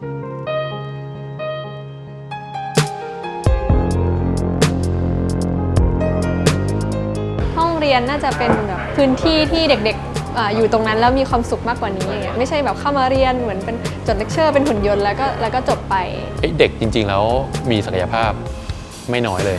ห้องเรียนน่าจะเป็นแบบพื้นที่ที่เด็กๆอ่าอยู่ตรงนั้นแล้วมีความสุขมากกว่านี้อย่างเงี้ยไม่ใช่แบบเข้ามาเรียนเหมือนเป็นจดเลคเชอร์เป็นหุ่นยนต์แล้วก็แล้วก็จบไป เอ้ยเด็กจริงๆแล้วมีศักยภาพไม่น้อยเลย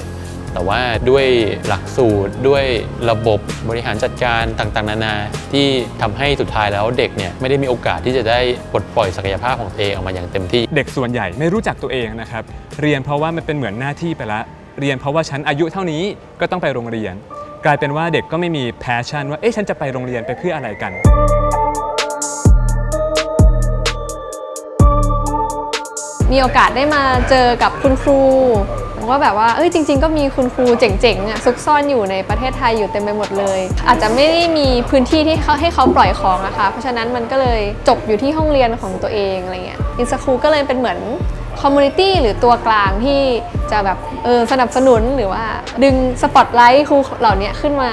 แต่ว่าด้วยหลักสูตรด้วยระบบบริหารจัดการต่างๆ นานา ที่ทำให้สุดท้ายแล้วเด็กเนี่ยไม่ได้มีโอกาสที่จะได้ปลดปล่อยศักยภาพของตัวเองออกมาอย่างเต็มที่ เด็กส่วนใหญ่ไม่รู้จักตัวเองนะครับเรียนเพราะว่ามันเป็นเหมือนหน้าที่ไปละเรียนเพราะว่าฉันอายุเท่านี้ก็ต้องไปโรงเรียน กลายเป็นว่าเด็กก็ไม่มีแพชชั่นว่าเอ๊ะฉันจะไปโรงเรียนไปเพื่ออะไรกันมีโอกาสได้มาเจอกับคุณครู ว่าแบบว่าเอ้ยจริง ๆ ก็มีคุณครูเจ๋งๆอะซุกซ่อนอยู่ในประเทศไทยอยู่เต็มไปหมดเลย อาจจะไม่ได้มีพื้นที่ที่เขาให้เขาปล่อยของนะคะเพราะฉะนั้นมันก็เลยจบอยู่ที่ห้องเรียนของตัวเองอะไรเงี้ยอินสคูก็เลยเป็นเหมือนคอมมูนิตี้หรือตัวกลางที่ จะแบบเออสนับสนุนหรือว่าดึงสปอตไลท์ครูเหล่านี้ขึ้นมา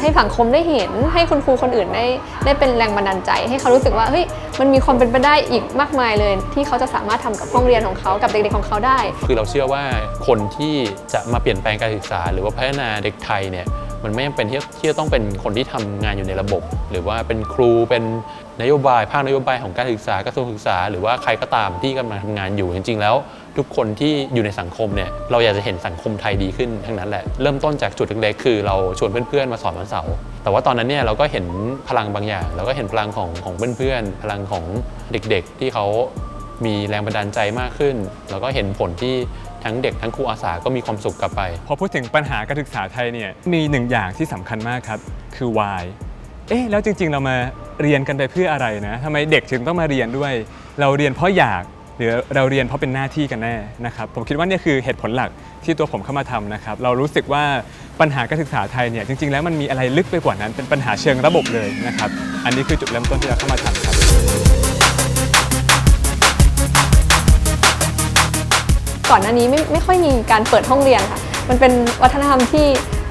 ให้สังคมได้เห็น ให้คุณครูคนอื่นได้ได้เป็นแรงบันดาลใจ ให้เขารู้สึกว่าเฮ้ยมันมีความเป็นไปได้อีกมากมายเลย ที่เขาจะสามารถทำกับห้องเรียนของเขากับเด็กๆของเขาได้ คือเราเชื่อว่าคนที่จะมาเปลี่ยนแปลงการศึกษา หรือว่าพัฒนาเด็กไทยเนี่ย มันไม่จำเป็นที่จะต้องเป็นคนที่ทำงานอยู่ในระบบ หรือว่าเป็นครูเป็นนโยบายภาคนโยบายของการศึกษากระทรวงศึกษา หรือว่าใครก็ตามที่กำลังทำงานอยู่จริง ๆ แล้ว ทุกคนที่อยู่ในสังคมเนี่ยเราอยากจะเห็นสังคมไทยดีขึ้นทั้งนั้นแหละเริ่มต้นจากจุดเล็กๆคือเราชวนเพื่อนๆมาสอนวันเสาร์แต่ว่าตอนนั้นเนี่ยเราก็เห็นพลังบางอย่าง เราก็เห็นพลังของของเพื่อนๆพลังของเด็กๆ ที่เขามีแรงบันดาลใจมากขึ้น แล้วก็เห็นผลที่ ทั้งเด็กทั้งครูอาสาก็มีความสุขกลับไป พอพูดถึงปัญหาการศึกษาไทยเนี่ยมีหนึ่งอย่างที่สำคัญมากครับคือ why เอ๊ะแล้วจริง ๆ เรามาเรียนกันไปเพื่ออะไรนะทำไมเด็กถึงต้องมาเรียนด้วย เราเรียนเพราะอยากหรือเราเรียนเพราะเป็นหน้าที่กันแน่นะครับผมคิดว่าเนี่ยคือเหตุผลหลักที่ตัวผมเข้ามาทำนะครับเรารู้สึกว่าปัญหาการศึกษาไทยเนี่ยจริง ๆ แล้วมันมีอะไรลึกไปกว่านั้นเป็นปัญหาเชิงระบบเลยนะครับอันนี้คือจุดเริ่มต้นที่เราเข้ามาทำครับ ก่อนหน้านี้ไม่ไม่ค่อยมีการเปิดห้องเรียนค่ะ มันเป็นวัฒนธรรมที่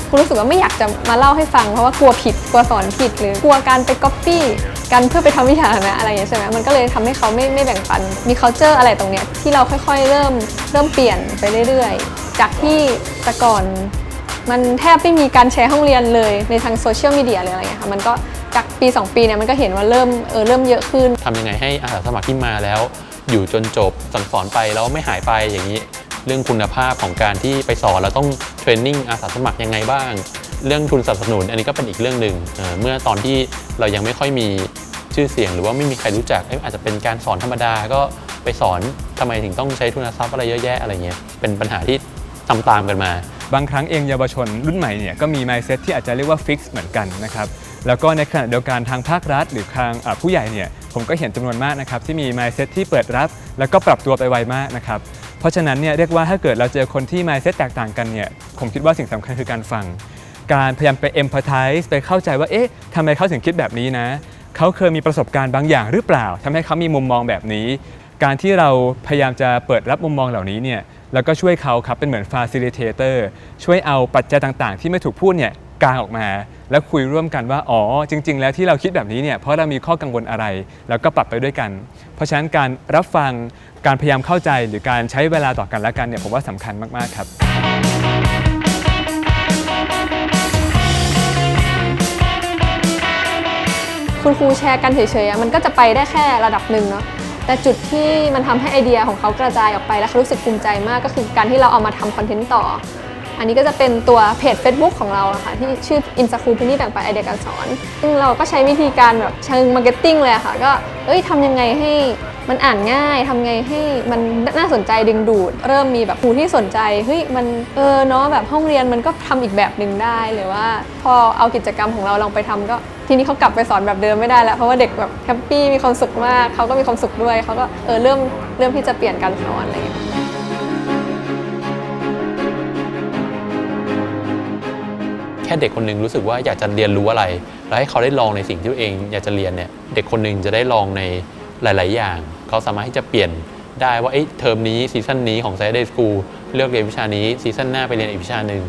คุณรู้สึกว่าไม่อยากจะมาเล่าให้ฟังเพราะว่ากลัวผิดกลัวสอนผิดหรือกลัวการไปก๊อปปี้กันเพื่อไปทำวิชานะอะไรอย่างเงี้ยใช่ไหมมันก็เลยทำให้เขาไม่ไม่แบ่งปัน มี culture อะไรตรงเนี้ยที่เราค่อยๆ เริ่มเริ่มเปลี่ยนไปเรื่อยๆ จากที่แต่ก่อนมันแทบไม่มีการแชร์ห้องเรียนเลยในทางโซเชียลมีเดียหรืออะไรเงี้ยค่ะมันก็จากปี 2 ปีเนี่ยมันก็เห็นว่าเริ่มเออเริ่มเยอะขึ้นทำยังไงให้อาสาสมัครที่มาแล้ว อยู่จนจบสั่งสอนไปแล้วไม่หายไปอย่างนี้ เรื่องคุณภาพของการที่ไปสอนเราต้องเทรนนิ่งอาสาสมัครยังไงบ้าง เรื่องทุนสนับสนุนอันนี้ก็เป็นอีกเรื่องหนึ่งเเมื่อตอนที่เรายังไม่ค่อยมีชื่อเสียงหรือว่าไม่มีใครรู้จักอาจจะเป็นการสอนธรรมดาก็ไปสอนทำไมถึงต้องใช้ทุนทรัพย์อะไรเยอะแยะอะไรเงี้ยเป็นปัญหาที่ตามตามกันมา บางครั้งเองเยาวชนรุ่นใหม่เนี่ยก็มี mindset ที่อาจจะเรียกว่าฟิกซ์เหมือนกันนะครับแล้วก็ในขณะเดียวกันทางภาครัฐ หรือทางผู้ใหญ่เนี่ย ผมก็เห็นจำนวนมากนะครับที่มี mindset ที่เปิดรับ แล้วก็ปรับตัวไปไวมากนะครับเพราะฉะนั้นเนี่ยเรียกว่าถ้าเกิดเราเจอคนที่ mindset แตกต่างกันเนี่ยผมคิดว่าสิ่งสำคัญคือการฟัง การพยายามไป empathize ไปเข้าใจว่าเอ๊ะทำไมเขาถึงคิดแบบนี้นะเขาเคยมีประสบการณ์บางอย่างหรือเปล่าทำให้เขามีมุมมองแบบนี้ การที่เราพยายามจะเปิดรับมุมมองเหล่านี้เนี่ยแล้วก็ช่วยเขาครับเป็นเหมือน facilitator ช่วยเอาปัจจัยต่างๆ ที่ไม่ถูกพูดเนี่ย กางออกมา แล้วคุยร่วมกันว่าอ๋อจริง ๆ แล้วที่เราคิดแบบนี้เนี่ยเพราะเรามีข้อกังวลอะไร แล้วก็ปรับไปด้วยกัน เพราะฉะนั้นการรับฟังการพยายามเข้าใจหรือการใช้เวลาต่อกันและกันเนี่ยผมว่าสำคัญมากๆครับคุณครูแชร์กันเฉยๆมันก็จะไปได้แค่ระดับหนึ่งเนาะแต่จุดที่มันทำให้ไอเดียของเขากระจายออกไป แล้วเขารู้สึกภูมิใจมากก็คือการที่เราเอามาทำคอนเทนต์ต่อ อันนี้ก็จะเป็นตัวเพจ Facebook ของเราค่ะที่ชื่อ i n s c o o l พื้นที่แบ่งปันไอเดียการสอนซึ่งเราก็ใช้วิธีการแบบเชิงมาร์เก็ตติ้งเลยค่ะ ก็เอ้ยทำยังไงให้มันอ่านง่ายทำไงให้มันน่าสนใจดึงดูด เริ่มมีแบบครูที่สนใจเฮ้ยมันเออเนาะแบบห้องเรียนมันก็ทำอีกแบบหนึ่งได้หรือว่า พอเอากิจกรรมของเราลองไปทำก็ทีนี้เขากลับไปสอนแบบเดิมไม่ได้แล้ว เพราะว่าเด็กแบบแฮปปี้มีความสุขมากเขาก็มีความสุขด้วยเขาก็เออเริ่มเริ่มที่จะเปลี่ยนการสอนอะไรอย่างเงี้ย แค่เด็กคนหนึงรู้สึกว่าอยากจะเรียนรู้อะไร แล้วให้เขาได้ลองในสิ่งที่ตัวเองอยากจะเรียนเนี่ยเด็กคนหนึงจะได้ลองในหลาย ๆ อย่าง เขาสามารถที่จะเปลี่ยนได้ว่าเอ้เทอมนี้ซีซั่นนี้ของ Saturday School เลือกเรียนวิชานี้ซีซั่นหน้าไปเรียนอีกวิชาหนึ่ง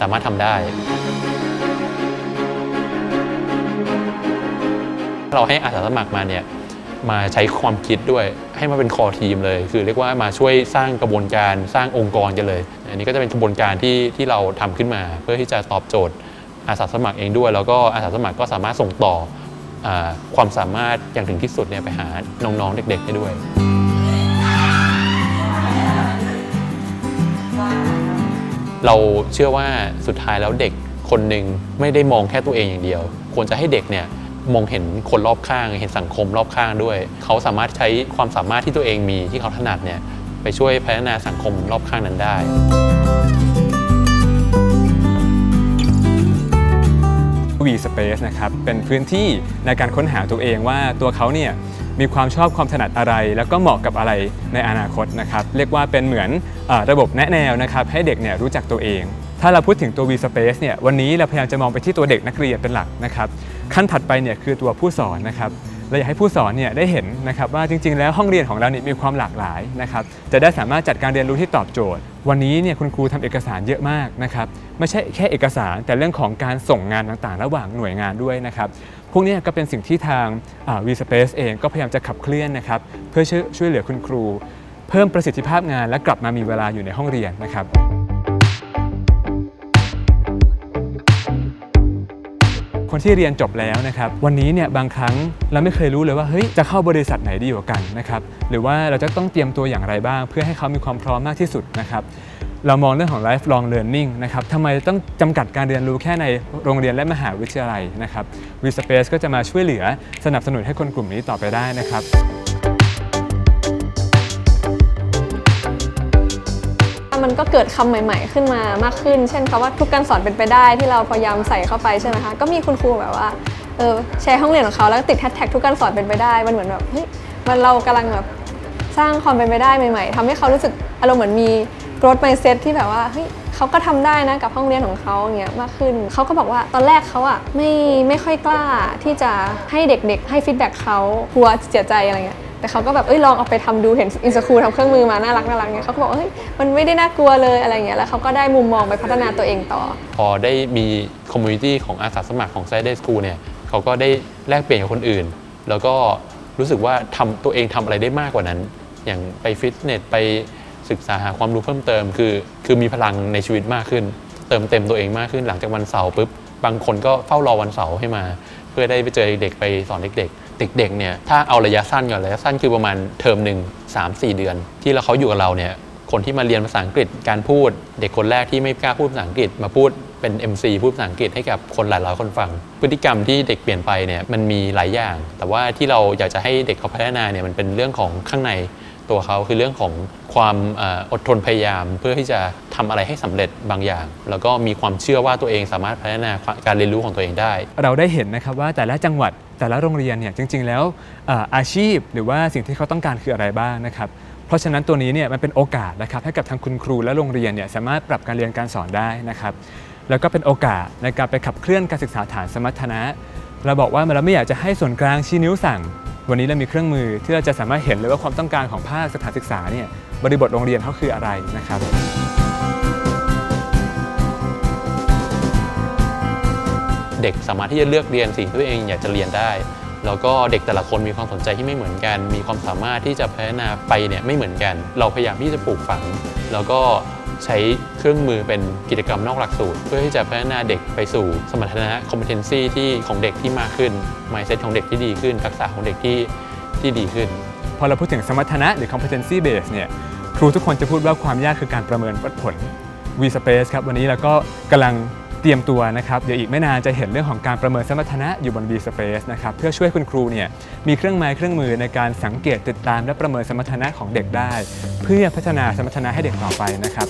สามารถทำได้ เราให้อาสาสมัครมาเนี่ยมาใช้ความคิดด้วยใให้มาเป็นคอทีมเลย คือเรียกว่ามาช่วยสร้างกระบวนการสร้างองค์กรกันเลย อันนี้ก็จะเป็นกระบวนการที่ที่เราทำขึ้นมา เพื่อที่จะตอบโจทย์อาสาสมัครเองด้วย แล้วก็อาสาสมัครก็สามารถส่งต่ออความสามารถอย่างถึงที่สุดเนี่ยไปหาน้องๆเด็กๆได้ด้วยเราเชื่อว่าสุดท้ายแล้วเด็กคนหนึ่งไม่ได้มองแค่ตัวเองอย่างเดียว ควรจะให้เด็กเนี่ยมองเห็นคนรอบข้าง เห็นสังคมรอบข้างด้วย เขาสามารถใช้ความสามารถที่ตัวเองมีที่เขาถนัดเนี่ย ไปช่วยพัฒนาสังคมรอบข้างนั้นได้ V Space นะครับเป็นพื้นที่ในการค้นหาตัวเองว่าตัวเขาเนี่ยมีความชอบความถนัดอะไร แล้วก็เหมาะกับอะไรในอนาคตนะครับเรียกว่าเป็นเหมือนอระบบแนะแนวนะครับให้เด็กเนี่ยรู้จักตัวเอง ถ้าเราพูดถึงตัว V Space เนี่ยวันนี้เราพยายามจะมองไปที่ตัวเด็กนักเรียนเป็นหลักนะครับขั้นถัดไปเนี่ยคือตัวผู้สอนนะครับ เราอยากให้ผู้สอนเนี่ยได้เห็นนะครับว่าจริง ๆ แล้วห้องเรียนของเราเนี่ยมีความหลากหลายนะครับจะได้สามารถจัดการเรียนรู้ที่ตอบโจทย์ วันนี้เนี่ยคุณครูทำเอกสารเยอะมากนะครับไม่ใช่แค่เอกสารแต่เรื่องของการส่งงานต่างๆ ระหว่างหน่วยงานด้วยนะครับพวกนี้ก็เป็นสิ่งที่ทางวีสเปซเองก็พยายามจะขับเคลื่อนนะครับเพื่อช่วยเหลือคุณครู เพิ่มประสิทธิภาพงานและกลับมามีเวลาอยู่ในห้องเรียนนะครับ คนที่เรียนจบแล้วนะครับวันนี้เนี่ยบางครั้งเราไม่เคยรู้เลยว่าเฮ้ยจะเข้าบริษัทไหนดีกว่ากันนะครับหรือว่าเราจะต้องเตรียมตัวอย่างไรบ้าง เพื่อให้เขามีความพร้อมมากที่สุดนะครับเรามองเรื่องของ lifelong learning นะครับทำไมต้องจำกัดการเรียนรู้แค่ในโรงเรียนและมหาวิทยาลัยนะครับ v s p a c e ก็จะมาช่วยเหลือสนับสนุนให้คนกลุ่มนี้ต่อไปได้นะครับ มันก็เกิดคำใหม่ ๆ ขึ้นมามากขึ้น เช่นคำว่าทุกการสอนเป็นไปได้ที่เราพยายามใส่เข้าไปใช่ไหมคะก็มีคุณครูแบบว่าเออแชร์ห้องเรียนของเขาแล้วติดแฮชแท็กทุกการสอนเป็นไปได้มันเหมือนแบบเฮ้ยมันเรากำลังแบบสร้างความเป็นไปได้ใหม่ ๆทำให้เขารู้สึกอารมณ์เหมือนมี growth mindset ที่แบบว่าเฮ้ยเขาก็ทำได้นะกับห้องเรียนของเขาอย่างเงี้ยมากขึ้น เขาก็บอกว่าตอนแรกเขาอะไม่ไม่ค่อยกล้าที่จะให้เด็กๆ ให้ฟีดแบ็กเขากลัวเสียใจอะไรเงี้ย แต่เขาก็แบบเอ้ยลองเอาไปทำดูเห็นอินสคูลทำเครื่องมือมาน่ารักน่ารักเนี่ยเขาก็บอกเฮ้ยมันไม่ได้น่ากลัวเลยอะไรเงี้ยแล้วเขาก็ได้มุมมองไปพัฒนาตัวเองต่อ พอได้มีคอมมูนิตี้ของอาสาสมัครของ Saturday School เนี่ยเขาก็ได้แลกเปลี่ยนกับคนอื่น แล้วก็รู้สึกว่าทำตัวเองทำอะไรได้มากกว่านั้น อย่างไปฟิตเนสไปศึกษาหาความรู้เพิ่มเติม คือ คือมีพลังในชีวิตมากขึ้น เติมเต็มตัวเองมากขึ้นหลังจากวันเสาร์ปุ๊บบางคนก็เฝ้ารอวันเสาร์ให้มา เพื่อได้ไปเจอเด็กไปสอนเด็กๆ เด็กๆเนี่ยถ้าเอาระยะสั้นก่อนระยะสั้นคือประมาณเทอมหนึ่ง3-4 เดือน ที่เราเขาอยู่กับเราเนี่ยคนที่มาเรียนภาษาอังกฤษการพูด เด็กคนแรกที่ไม่กล้าพูดภาษาอังกฤษมาพูดเป็น MC พูดภาษาอังกฤษให้กับคนหลายร้อยคนฟัง พฤติกรรมที่เด็กเปลี่ยนไปเนี่ยมันมีหลายอย่าง แต่ว่าที่เราอยากจะให้เด็กเขาพัฒนาเนี่ยมันเป็นเรื่องของข้างใน ตัวเขาคือเรื่องของความอดทนพยายาม เพื่อที่จะทำอะไรให้สำเร็จบางอย่าง แล้วก็มีความเชื่อว่าตัวเองสามารถพัฒนาการเรียนรู้ของตัวเองได้ เราได้เห็นนะครับว่าแต่ละจังหวัดแต่ละโรงเรียนเนี่ยจริง ๆ แล้วเอ่ออาชีพหรือว่าสิ่งที่เขาต้องการคืออะไรบ้างนะครับเพราะฉะนั้นตัวนี้เนี่ยมันเป็นโอกาสนะครับให้กับทางคุณครูและโรงเรียนเนี่ยสามารถปรับการเรียนการสอนได้นะครับแล้วก็เป็นโอกาสในการไปขับเคลื่อนการศึกษาฐานสมรรถนะ เราบอกว่าเราไม่อยากจะให้ส่วนกลางชี้นิ้วสั่ง วันนี้เรามีเครื่องมือที่เราจะสามารถเห็นเลยว่าความต้องการของภาคสถานศึกษาเนี่ยบริบทโรงเรียนเขาคืออะไรนะครับเด็กสามารถที่จะเลือกเรียนสิ่งที่ตัวเองอยากจะเรียนได้ แล้วก็เด็กแต่ละคนมีความสนใจที่ไม่เหมือนกัน มีความสามารถที่จะพัฒนาไปเนี่ยไม่เหมือนกัน เราพยายามที่จะปลูกฝัง แล้วก็ใช้เครื่องมือเป็นกิจกรรมนอกหลักสูตร เพื่อที่จะพัฒนาเด็กไปสู่สมรรถนะ competency ที่ของเด็กที่มากขึ้น mindset ของเด็กที่ดีขึ้น ทักษะของเด็กที่ที่ดีขึ้น พอเราพูดถึงสมรรถนะหรือ competency base เนี่ยครูทุกคนจะพูดว่าความยากคือการประเมินวัดผล V Space ครับวันนี้เราก็กำลัง เตรียมตัวนะครับเดี๋ยวอีกไม่นานจะเห็นเรื่องของการประเมินสมรรถนะอยู่บน V Space นะครับเพื่อช่วยคุณครูเนี่ยมีเครื่องไม้เครื่องมือในการสังเกตติดตามและประเมินสมรรถนะของเด็กได้ เพื่อพัฒนาสมรรถนะให้เด็กต่อไปนะครับ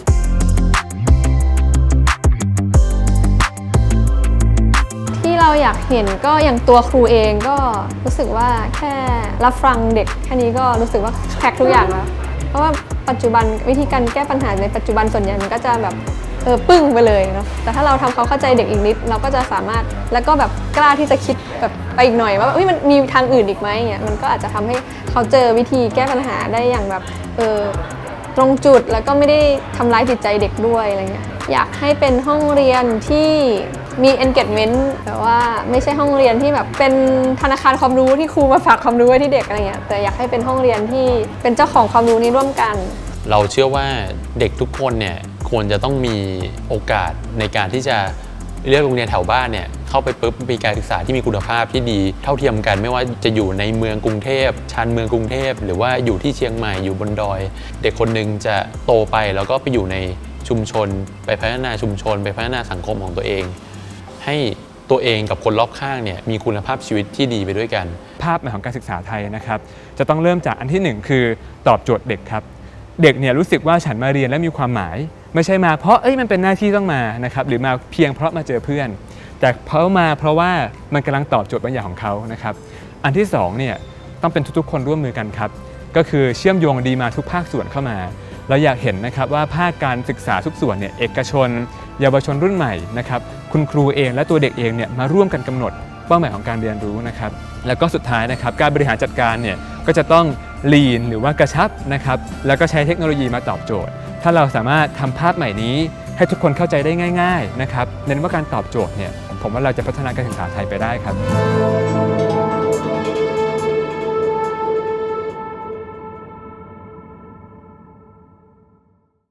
ที่เราอยากเห็นก็อย่างตัวครูเองก็รู้สึกว่าแค่รับฟังเด็กแค่นี้ก็รู้สึกว่าแพ็คทุกอย่างแล้วเพราะว่าปัจจุบันวิธีการแก้ปัญหาในปัจจุบันส่วนใหญ่มันก็จะแบบ เออปึ้งไปเลยเนาะแต่ถ้าเราทำเขาเข้าใจเด็กอีกนิด เราก็จะสามารถแล้วก็แบบกล้าที่จะคิดแบบไปอีกหน่อยว่าเฮ้ยมันมีทางอื่นอีกไหมเงี้ยมันก็อาจจะทำให้เขาเจอวิธีแก้ปัญหาได้อย่างแบบเออตรงจุดแล้วก็ไม่ได้ทำร้ายจิตใจเด็กด้วยอะไรเงี้ยอยากให้เป็นห้องเรียนที่มี engagement แต่ว่าไม่ใช่ห้องเรียนที่แบบเป็นธนาคารความรู้ที่ครูมาฝากความรู้ไว้ที่เด็กอะไรเงี้ยแต่อยากให้เป็นห้องเรียนที่เป็นเจ้าของความรู้นี้ร่วมกัน เราเชื่อว่าเด็กทุกคนเนี่ย ควรจะต้องมีโอกาสในการที่จะเลือกโรงเรียนแถวบ้านเนี่ยเข้าไปปุ๊บมีการศึกษาที่มีคุณภาพที่ดีเท่าเทียมกัน ไม่ว่าจะอยู่ในเมืองกรุงเทพชานเมืองกรุงเทพ หรือว่าอยู่ที่เชียงใหม่อยู่บนดอย เด็กคนหนึ่งจะโตไปแล้วก็ไปอยู่ในชุมชน ไปพัฒนาชุมชน ไปพัฒนาสังคมของตัวเอง ให้ตัวเองกับคนรอบข้างเนี่ยมีคุณภาพชีวิตที่ดีไปด้วยกัน ภาพใหม่ของการศึกษาไทยนะครับ จะต้องเริ่มจากอันที่หนึ่งคือตอบโจทย์เด็กครับ เด็กเนี่ยรู้สึกว่าฉันมาเรียนและมีความหมาย ไม่ใช่มาเพราะเอ้ยมันเป็นหน้าที่ต้องมานะครับหรือมาเพียงเพราะมาเจอเพื่อน แต่เขามาเพราะว่ามันกำลังตอบโจทย์บางอย่างของเขานะครับอันที่สองเนี่ยต้องเป็นทุกๆ คนร่วมมือกันครับก็คือเชื่อมโยงดีมาทุกภาคส่วนเข้ามาเราอยากเห็นนะครับว่าภาคการศึกษาทุกส่วนเนี่ยเอกชน เยาวชนรุ่นใหม่นะครับคุณครูเองและตัวเด็กเองเนี่ยมาร่วมกันกำหนดเป้าหมายของการเรียนรู้นะครับแล้วก็สุดท้ายนะครับการบริหารจัดการเนี่ยก็จะต้อง lean หรือว่ากระชับนะครับแล้วก็ใช้เทคโนโลยีมาตอบโจทย์ ถ้าเราสามารถทำภาพใหม่นี้ให้ทุกคนเข้าใจได้ง่าย ๆ นะครับ เน้นว่าการตอบโจทย์เนี่ย ผมว่าเราจะพัฒนาการศึกษาไทยไปได้ครับ